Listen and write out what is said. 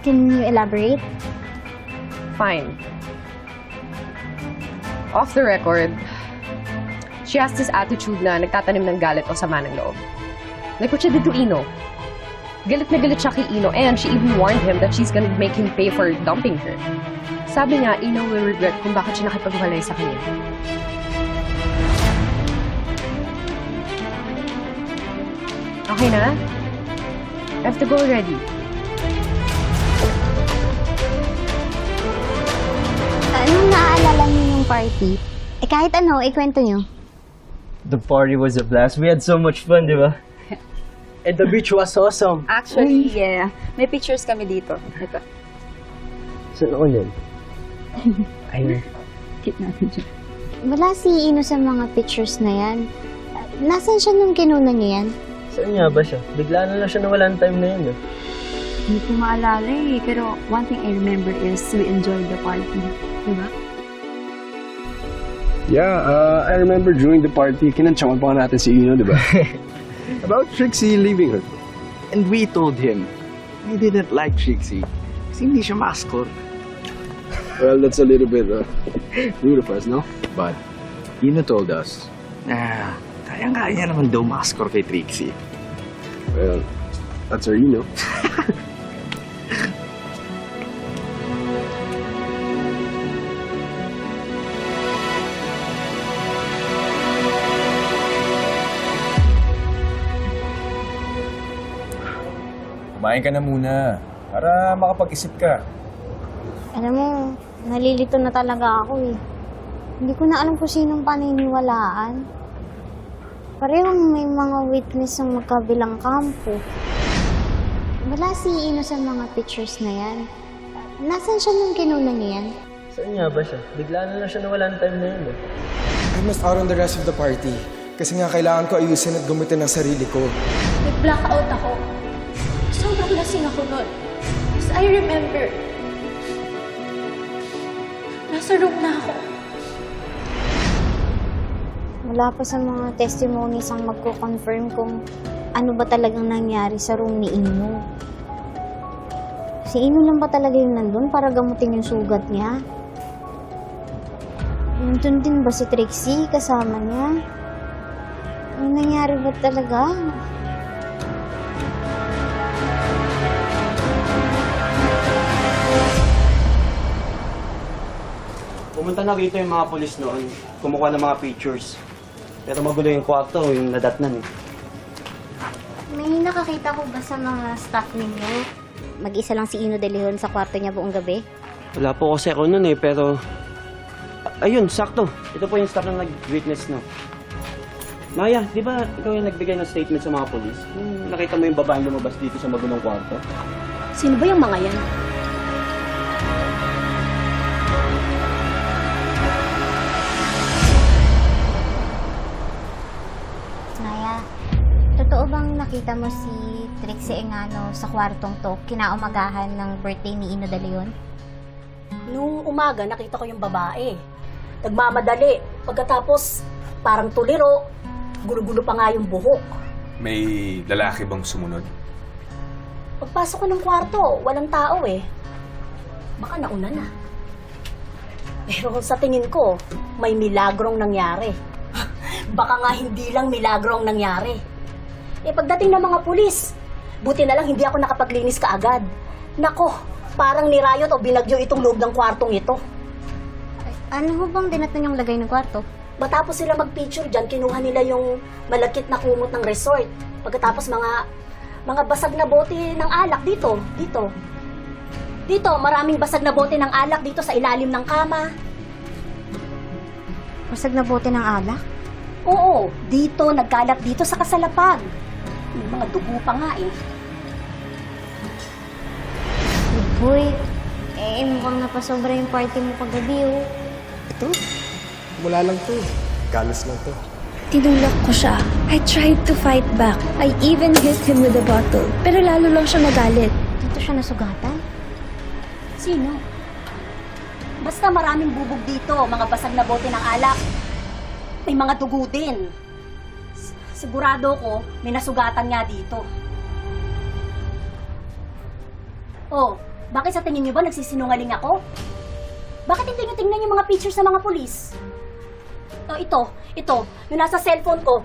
Can you elaborate? Fine. Off the record, she has this attitude na nagtatanim ng galit o sama ng loob. Like what she did to Ino. Galit na galit siya kay Ino and she even warned him that she's gonna make him pay for dumping her. Sabi nga, Ino will regret kung bakit siya nakipagwalay sa kanya. Okay na? I have to go already. Party? Eh kahit ano, ikwento niyo. The party was a blast. We had so much fun, di ba? And the beach was awesome. Actually, yeah. May pictures kami dito. Ito. Saan ako yan? Ayun. Keep natin dyan. Wala si Ino sa mga pictures na yan. Nasaan siya nung kinuna niyo yan? Saan nga ba siya? Bigla na lang siya nawalan time na yun. Eh. Hindi ko maalala eh. Pero one thing I remember is we enjoyed the party. Diba? Yeah, uh, I remember during the party, kinantsawan pa natin si Ino, di ba? About Trixie leaving her. And we told him we didn't like Trixie kasi hindi siya mascot. Well, that's a little bit uh, rude of us, no? But Ino told us na kaya-kaya niya naman daw mascot kay Trixie. Well, that's our Ino. Kumain ka na muna para makapag-isip ka. Alam mo, nalilito na talaga ako eh. Hindi ko na alam kung sinong paniniwalaan. Parehong may mga witness ng magkabilang kampo. Wala si Ino sa mga pictures na yan. Nasaan siya nung kinuna niya yan? Saan nga ba siya? Bigla na lang siya nawalan time na yun. Eh. I missed out on the rest of the party. Kasi nga kailangan ko ayusin at gamitin ang sarili ko. Nag-blackout ako. Sobrang lasing ako nun. As I remember, nasa room na ako. Wala pa sa mga testimonies ang magko-confirm kung ano ba talagang nangyari sa room ni Ino. Si Ino lang ba talaga yung nandun para gamutin yung sugat niya? Nandun din ba si Trixie kasama niya? Ano nangyari ba talaga? Pumunta na rito yung mga polis noon. Kumukuha ng mga pictures. Pero magulo yung kwarto, yung nadatnan eh. May nakakita ko ba sa mga staff ninyo? Mag-isa lang si Ino de Leon sa kwarto niya buong gabi? Wala po kasi ako nun eh, pero... A- Ayun, sakto. Ito po yung staff na nag-witness, no? Maya, di ba ikaw yung nagbigay ng statement sa mga polis? Yung nakita mo yung babaeng lumabas dito sa magulong kwarto? Sino ba yung mga yan? Naya, totoo bang nakita mo si Trixie Engano sa kwartong to kinaumagahan ng birthday ni Ino de Leon? Nung umaga, nakita ko yung babae. Nagmamadali. Pagkatapos, parang tuliro. Gulo-gulo pa nga yung buhok. May lalaki bang sumunod? Pagpasok ko ng kwarto, walang tao eh. Baka nauna na. Pero sa tingin ko, may milagrong nangyari. Baka nga hindi lang milagrong nangyari. Eh pagdating ng mga pulis, buti na lang hindi ako nakapaglinis kaagad. Nako, parang nirayot o binagyo itong loob ng kwartong ito. Ano ho bang dinatan yung lagay ng kwarto? Matapos sila mag-picture dyan, kinuha nila yung malakit na kumot ng resort. Pagkatapos mga mga basag na bote ng alak dito, dito. Dito, maraming basag na bote ng alak dito sa ilalim ng kama. Masag na bote ng alak? Oo, dito, nagkalat dito sa kasalapan. May mga dugo pa nga eh. Boy, eh mukhang napasobra yung party mo paggabi oh. Ito, mula lang to. Galos lang to. Tinulak ko siya. I tried to fight back. I even hit him with a bottle. Pero lalo lang siya nagalit. Dito siya nasugatan? Sino? Basta maraming bubog dito, mga basag na bote ng alak. May mga dugo din. Sigurado ko, may nasugatan nga dito. Oh, Bakit sa tingin niyo ba nagsisinungaling ako? Bakit hindi niyo tingnan yung mga pictures ng mga pulis? Oh, ito, ito, yung nasa cellphone ko,